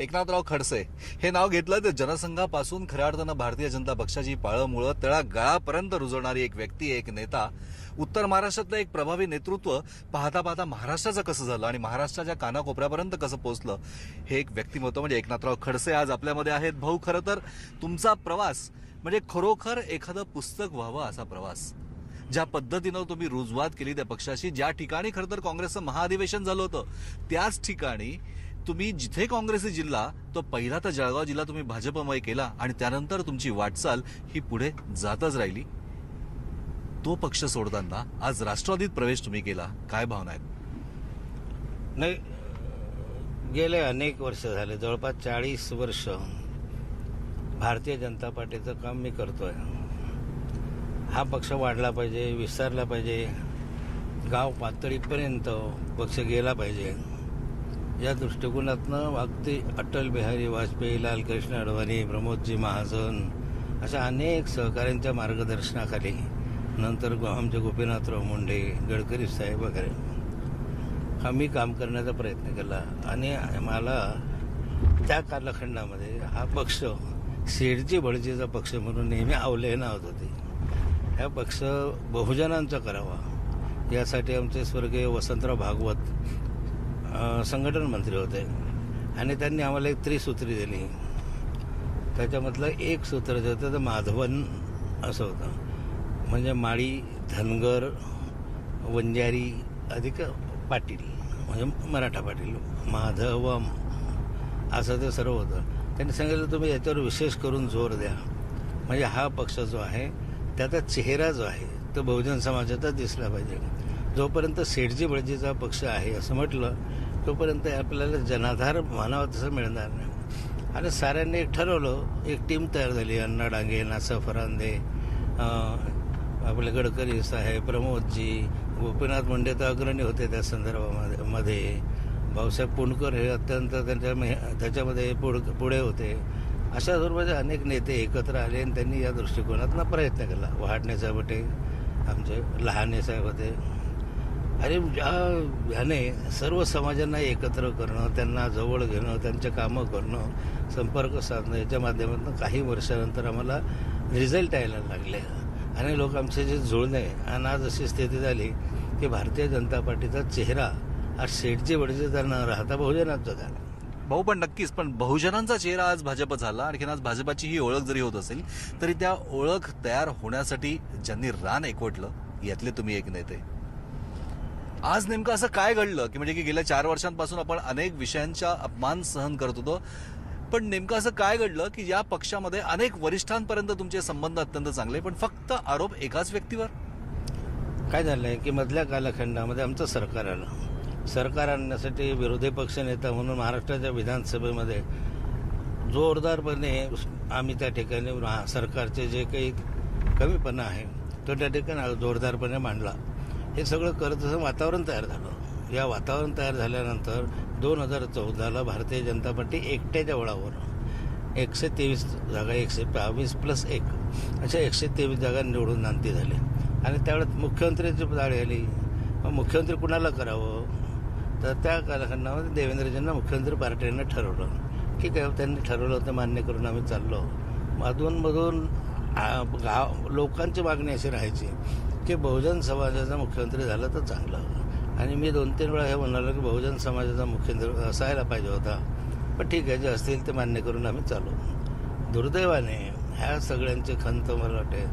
एकनाथराव खडसे हे नाव घेतलं तर जनसंघापासून खऱ्या अर्थानं भारतीय जनता पक्षाची पाळंमुळं तळा गळापर्यंत रुजवणारी एक व्यक्ती एक नेता उत्तर महाराष्ट्रातलं एक प्रभावी नेतृत्व पाहता पाहता महाराष्ट्राचं कसं झालं आणि महाराष्ट्राच्या कानाकोपऱ्यापर्यंत कसं पोहोचलं हे एक व्यक्तिमत्व म्हणजे एकनाथराव खडसे आज आपल्यामध्ये आहेत. भाऊ खरं तर तुमचा प्रवास म्हणजे खरोखर एखादं पुस्तक व्हावं असा प्रवास ज्या पद्धतीनं तुम्ही रुजवात केली त्या पक्षाशी. ज्या ठिकाणी खरं तर काँग्रेसचं महाअधिवेशन झालं होतं त्याच ठिकाणी तुम्ही जिथे काँग्रेसचा जिल्हा तो पहिला तर जळगाव जिल्हा तुम्ही भाजपमय केला आणि त्यानंतर तुमची वाटचाल ही पुढे जातच राहिली. तो पक्ष सोडताना आज राष्ट्रवादीत प्रवेश तुम्ही केला. काय भावना आहेत? नाही गेले अनेक वर्ष झाले. जवळपास चाळीस वर्ष भारतीय जनता पार्टीचं काम मी करतोय. हा पक्ष वाढला पाहिजे विस्तारला पाहिजे. गाव पातळीपर्यंत पक्ष गेला पाहिजे. या दृष्टिकोनातनं अगदी अटल बिहारी वाजपेयी लालकृष्ण अडवाणी प्रमोदजी महाजन अशा अनेक सहकाऱ्यांच्या मार्गदर्शनाखाली नंतर आमचे गोपीनाथराव मुंडे गडकरी साहेब वगैरे. हा मी काम करण्याचा प्रयत्न केला आणि मला त्या कालखंडामध्ये हा पक्ष शेडची भडजीचा पक्ष म्हणून नेहमी अवलेहनावत होते. हा पक्ष बहुजनांचा करावा. यासाठी आमचे स्वर्गीय वसंतराव भागवत संघटन मंत्री होते. आणि त्यांनी आम्हाला एक त्रिसूत्री दिली. त्याच्यामधलं एक सूत्र जे होतं तर माधवन असं होतं. म्हणजे माळी धनगर वंजारी अधिक पाटील म्हणजे मराठा पाटील माधवम असं ते सर्व होतं. त्यांनी सांगितलं तुम्ही याच्यावर विशेष करून जोर द्या. म्हणजे हा पक्ष जो आहे त्याचा चेहरा जो आहे तो बहुजन समाजाचा दिसला पाहिजे. जोपर्यंत सेठजी बळजीचा पक्ष आहे असं म्हटलं तोपर्यंत आपल्याला जनाधार म्हणावा तसं मिळणार नाही. आणि साऱ्यांनी एक ठरवलं एक टीम तयार झाली अण्णा डांगे नासा फरांदे आपले गडकरी साहेब प्रमोदजी गोपीनाथ मुंडे तर अग्रणी होते त्या संदर्भामध्ये मध्ये. भाऊसाहेब पुणकर हे अत्यंत त्यांच्या त्याच्यामध्ये पुढ पुढे होते. अशा स्वरूपाचे अनेक नेते एकत्र आले आणि त्यांनी या दृष्टिकोनातून प्रयत्न केला. वहाडणे साहेब होते आमचे लहाने साहेब होते. आणि ज्या ह्याने सर्व समाजांना एकत्र करणं त्यांना जवळ घेणं त्यांचे कामं करणं संपर्क साधणं याच्या माध्यमातून काही वर्षानंतर आम्हाला रिझल्ट यायला लागले. आणि लोक आमचे जे जुळणे आणि आज अशी स्थिती झाली की भारतीय जनता पार्टीचा चेहरा हा शेठची वडीचे न राहता बहुजनांचा झाला भाऊ पण नक्कीच पण बहुजनांचा चेहरा आज भाजप झाला. आणखीन आज भाजपाची ही ओळख जरी होत असेल तरी त्या ओळख तयार होण्यासाठी ज्यांनी रान एकवटलं यातले तुम्ही एक नेते. आज नेमकं असं काय घडलं की म्हणजे की गेल्या चार वर्षांपासून आपण अनेक विषयांचा अपमान सहन करत होतो. पण नेमकं असं काय घडलं की या पक्षामध्ये अनेक वरिष्ठांपर्यंत तुमचे संबंध अत्यंत चांगले पण फक्त आरोप एकाच व्यक्तीवर? काय झालं आहे की मधल्या कालखंडामध्ये आमचं सरकार आलं. सरकार आणण्यासाठी विरोधी पक्षनेता म्हणून महाराष्ट्राच्या विधानसभेमध्ये जोरदारपणे आम्ही त्या ठिकाणी सरकारचे जे काही कमीपणा आहे तो त्या ठिकाणी जोरदारपणे मांडला. हे सगळं करत असं वातावरण तयार झालं. या वातावरण तयार झाल्यानंतर दोन हजार चौदाला भारतीय जनता पार्टी एकट्याच्या बळावर एकशे तेवीस जागा एकशे बावीस प्लस एक अशा एकशे तेवीस जागा निवडून नांदी झाली. आणि त्यावेळेस मुख्यमंत्र्यांची जाळी आली. मग मुख्यमंत्री कुणाला करावं? तर त्या कालखंडामध्ये देवेंद्रजींना मुख्यमंत्री पार्टीनं ठरवलं. ठीक आहे त्यांनी ठरवलं होतं मान्य करून आम्ही चाललो. मधून मधून गाव लोकांची मागणी अशी राहायची. की बहुजन समाजाचा मुख्यमंत्री झालं तर चांगलं आणि मी दोन तीन वेळा हे म्हणालो की बहुजन समाजाचा मुख्यमंत्री असायला पाहिजे होता. पण ठीक आहे जे असतील ते मान्य करून आम्ही चालू. दुर्दैवाने ह्या सगळ्यांची खंत मला वाटते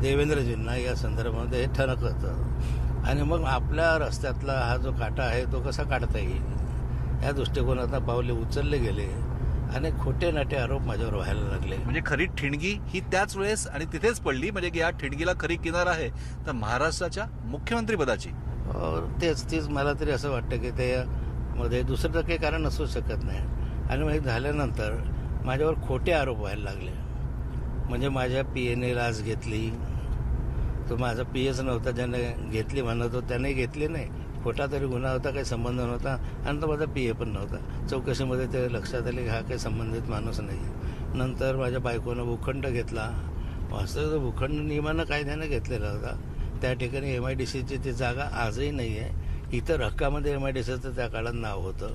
देवेंद्रजींना या संदर्भामध्ये हे ठणक होतं. आणि मग आपल्या रस्त्यातला हा जो काटा आहे तो कसा काढता येईल? या दृष्टिकोनातून पावले उचलले गेले. आणि खोटे नाटे आरोप माझ्यावर व्हायला लागले. म्हणजे खरी ठिणगी ही त्याच वेळेस आणि तिथेच पडली म्हणजे की या ठिणगीला खरी किनार आहे तर महाराष्ट्राच्या मुख्यमंत्री पदाची. तेच तेच मला तरी असं वाटतं की त्यामध्ये दुसरं तर काही कारण असू शकत नाही. आणि मग हे झाल्यानंतर माझ्यावर खोटे आरोप व्हायला लागले. म्हणजे माझ्या पी एने लाच घेतली. तो माझा पी एच नव्हता ज्याने घेतली म्हणत होता त्याने घेतली नाही. खोटा तरी गुन्हा होता काही संबंध नव्हता आणि तो माझा पी ए पण नव्हता. चौकशीमध्ये ते लक्षात आले की हा काही संबंधित माणूस नाही. नंतर माझ्या बायकोनं भूखंड घेतला. वास्तव तो भूखंड नियमानं कायद्यानं घेतलेला होता. त्या ठिकाणी एम आय डी सीची ती जागा आजही नाही आहे. इतर हक्कामध्ये एम आय डी सीचं त्या काळात नाव होतं.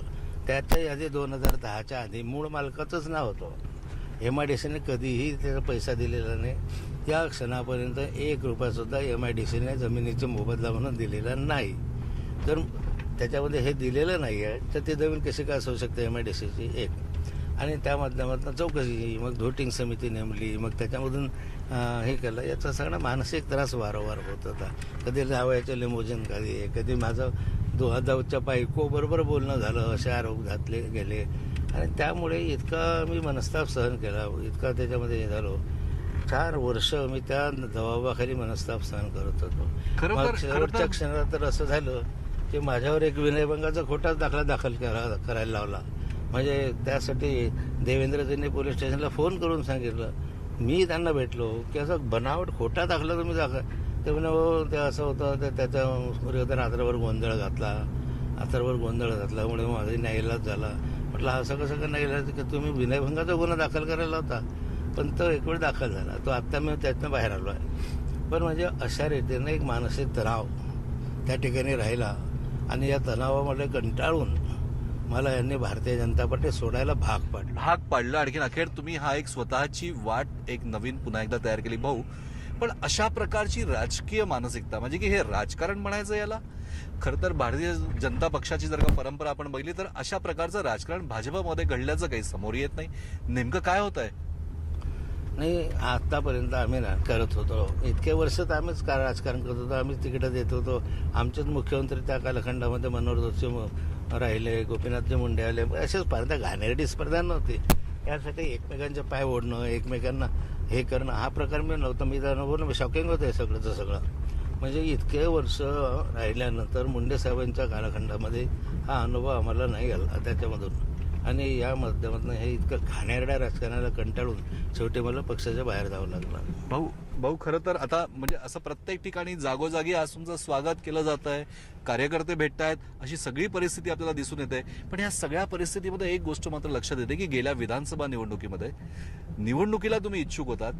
त्याच्या आधी दोन हजार दहाच्या आधी मूळ मालकाचंच नाव होतं. एम आय डी सीने कधीही त्याचा पैसा दिलेला नाही. या क्षणापर्यंत एक रुपयासुद्धा एम आय डी सीने जमिनीचा मोबदला म्हणून दिलेला नाही. तर त्याच्यामध्ये हे दिलेलं नाही आहे तर ती जमीन कशी काय असू शकते एम आय डी सीची एक. आणि त्या माध्यमातून चौकशी मग व्होटिंग समिती नेमली मग त्याच्यामधून हे केलं. याचा सगळा मानसिक त्रास वारंवार होत होता. कधी जावयाचे लिमोजिन कधी कधी माझं दो हजारच्या बायको बरोबर बोलणं झालं असे आरोप घातले गेले. आणि त्यामुळे इतका मी मनस्ताप सहन केला इतका त्याच्यामध्ये हे झालो. चार वर्ष मी त्या जबाबाखाली मनस्ताप सहन करत होतो. शेवटच्या क्षणात तर असं झालं. की माझ्यावर एक विनयभंगाचा खोटाच दाखला दाखल करा करायला लावला. म्हणजे त्यासाठी देवेंद्रजींनी पोलीस स्टेशनला फोन करून सांगितलं. मी त्यांना भेटलो की असं बनावट खोटा दाखला तुम्ही दाखल. ते म्हणे "हो, ते असं होतं ते त्याच्या सूर्योदय गोंधळ घातला. रात्रभर गोंधळ घातल्यामुळे माझा न्यायलाज झाला. म्हटलं असं कसं का नाही की तुम्ही विनयभंगाचा गुन्हा दाखल करायला होता पण तो एक वेळ दाखल झाला. तो आत्ता मी त्यातनं बाहेर आलो आहे. पण म्हणजे अशा रीतीनं एक मानसिक तणाव त्या ठिकाणी राहिला. आणि या तणावामध्ये कंटाळून मला यांनी भारतीय जनता पार्टी सोडायला भाग पाडला. भाग पाडलं. आणखीन अखेर तुम्ही हा एक स्वतःची वाट एक नवीन पुन्हा एकदा तयार केली भाऊ. पण अशा प्रकारची राजकीय मानसिकता म्हणजे की हे राजकारण म्हणायचं याला? खरं तर भारतीय जनता पक्षाची जर का परंपरा आपण बघितली तर अशा प्रकारचं राजकारण भाजपमध्ये घडल्याचं काही समोर येत नाही. नेमकं काय होत आहे नाही आतापर्यंत आम्ही ना करत होतो. इतके वर्ष तर आम्हीच का राजकारण करत होतो आम्हीच तिकीटं देत होतो. आमचेच मुख्यमंत्री त्या कालखंडामध्ये मनोहर जोशी राहिले गोपीनाथजी मुंडे आले. अशाच त्या घाणेरडी स्पर्धा नव्हती. यासाठी एकमेकांचे पाय ओढणं एकमेकांना हे करणं हा प्रकार मी नव्हता. मी तर अनुभव शॉकिंग होतं हे सगळंचं सगळं. म्हणजे इतके वर्ष राहिल्यानंतर मुंडे साहेबांच्या कालखंडामध्ये हा अनुभव आम्हाला नाही आला त्याच्यामधून. आणि या माध्यमातून हे इतकं घाणेरड्या राजकारणाला कंटाळून शेवटी मला पक्षाच्या बाहेर जावं लागलं. भाऊ भाऊ खरं तर आता म्हणजे असं प्रत्येक ठिकाणी जागोजागी आज तुमचं स्वागत केलं जात आहे कार्यकर्ते भेटत आहेत अशी सगळी परिस्थिती आपल्याला दिसून येते. पण या सगळ्या परिस्थितीमध्ये एक गोष्ट मात्र लक्षात येते की गेल्या विधानसभा निवडणुकीमध्ये निवडणुकीला तुम्ही इच्छुक होतात.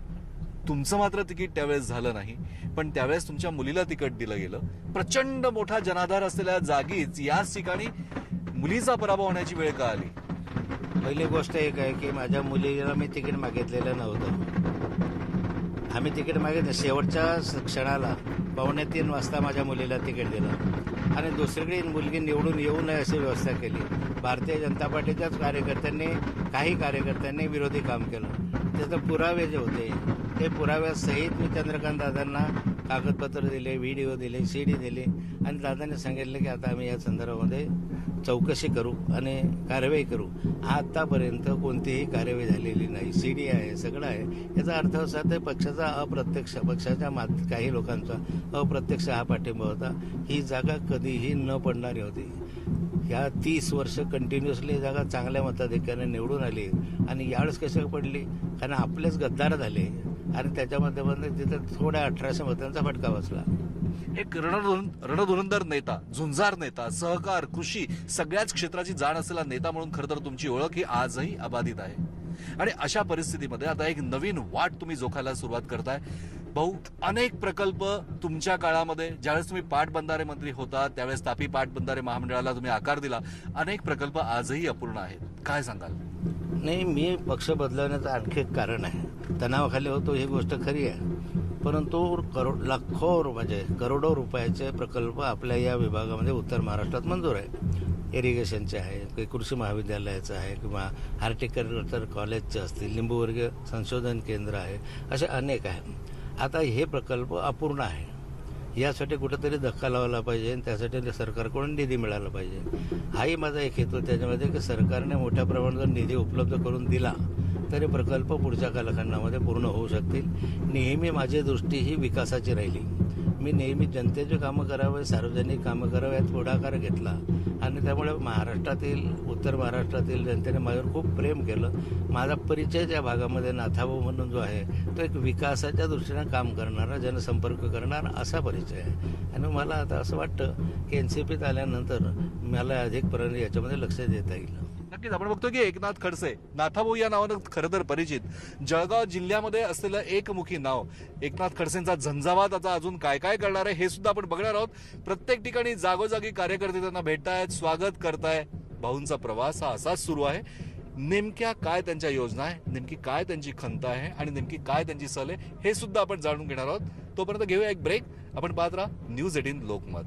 तुमचं मात्र तिकीट त्यावेळेस झालं नाही पण त्यावेळेस तुमच्या मुलीला तिकीट दिलं गेलं. प्रचंड मोठा जनाधार असलेल्या जागीच याच ठिकाणी मुलीचा पराभव होण्याची वेळ का आली? पहिली गोष्ट एक आहे की माझ्या मुलीला मी तिकीट मागितलेलं नव्हतं. आम्ही तिकीट मागितलं. शेवटच्या क्षणाला पावणे तीन वाजता माझ्या मुलीला तिकीट दिलं. आणि दुसरीकडे मुलगी निवडून येऊ नये अशी व्यवस्था केली. भारतीय जनता पार्टीच्याच कार्यकर्त्यांनी काही कार्यकर्त्यांनी विरोधी काम केलं. त्याचं पुरावे जे होते ते पुराव्यासहित मी चंद्रकांत दादांना कागदपत्र दिले व्हिडिओ दिले सी डी दिली. आणि दादांनी सांगितलं की आता आम्ही या संदर्भामध्ये चौकशी करू आणि कारवाई करू. आतापर्यंत कोणतीही कारवाई झालेली नाही. सी डी आहे सगळं आहे. याचा अर्थ असा ते पक्षाचा अप्रत्यक्ष पक्षाच्या मात काही लोकांचा अप्रत्यक्ष हा पाठिंबा होता. ही जागा कधीही न पडणारी होती. ह्या तीस वर्ष कंटिन्युअसली जागा चांगल्या मताधिक्याने निवडून आली आणि यावेळेस कशा पडली? कारण आपलेच गद्दार झाले. आणि त्याच्या माध्यमातून तिथं थोड्या अठराशे मतांचा फटका बसला. एक रणधुर रणधुरंदर नेता झुंजार नेता सहकार कृषी सगळ्याच क्षेत्राची जाण असलेला नेता म्हणून खरं तर तुमची ओळख ही आजही अबाधित आहे. आणि अशा परिस्थितीमध्ये आता एक नवीन वाट तुम्ही जोखायला सुरुवात करताय. भाऊ अनेक प्रकल्प तुमच्या काळामध्ये ज्यावेळेस तुम्ही पाटबंधारे मंत्री होता त्यावेळेस तापी पाटबंधारे महामंडळाला तुम्ही आकार दिला. अनेक प्रकल्प आजही अपूर्ण आहेत. काय सांगाल? नाही मी पक्ष बदलवण्याचं आणखी एक कारण आहे. तणावाखाली होतो ही गोष्ट खरी आहे. परंतु करोड लाखो म्हणजे करोडो रुपयाचे प्रकल्प आपल्या या विभागामध्ये उत्तर महाराष्ट्रात मंजूर आहे. इरिगेशनचे आहे काही कृषी महाविद्यालयाचं आहे किंवा हार्टिकल्चर कॉलेजचे असतील लिंबूवर्गीय संशोधन केंद्र आहे असे अनेक आहे आता हे प्रकल्प अपूर्ण आहे. यासाठी कुठेतरी धक्का लावला पाहिजे आणि त्यासाठी सरकारकडून निधी मिळाला पाहिजे. हाही माझा एक हेतू त्याच्यामध्ये की सरकारने मोठ्या प्रमाणात निधी उपलब्ध करून दिला तरी प्रकल्प पुढच्या कालखंडामध्ये पूर्ण होऊ शकतील. नेहमी माझी दृष्टी ही विकासाची राहिली. मी नेहमी जनतेचे कामं करावे सार्वजनिक कामं करावे यात पुढाकार घेतला. आणि त्यामुळे महाराष्ट्रातील उत्तर महाराष्ट्रातील जनतेने माझ्यावर खूप प्रेम केलं. माझा परिचय त्या भागामध्ये नाथाभाऊ म्हणून जो आहे तो एक विकासाच्या दृष्टीनं काम करणारा जनसंपर्क करणारा असा परिचय आहे. आणि मला आता असं वाटतं की एन सी पीत आल्यानंतर मला अधिकपर्यंत याच्यामध्ये लक्ष देता येईल. नक्कीच. आपण बघतो की एकनाथ खडसे नाथाभाऊ या नावानं खरं तर परिचित. जळगाव जिल्ह्यामध्ये असलेलं एकमुखी नाव एकनाथ खडसेंचा झंझावात आता अजून काय काय करणार आहे हे सुद्धा आपण बघणार आहोत. प्रत्येक ठिकाणी जागोजागी कार्यकर्ते त्यांना भेटतायत स्वागत करताय भाऊंचा प्रवास हा असाच सुरू आहे. नेमक्या काय त्यांच्या योजना आहे नेमकी काय त्यांची खंत आहे आणि नेमकी काय त्यांची सल आहे हे सुद्धा आपण जाणून घेणार आहोत. तोपर्यंत घेऊया एक ब्रेक. आपण पाहत राहा न्यूज एटीन लोकमत.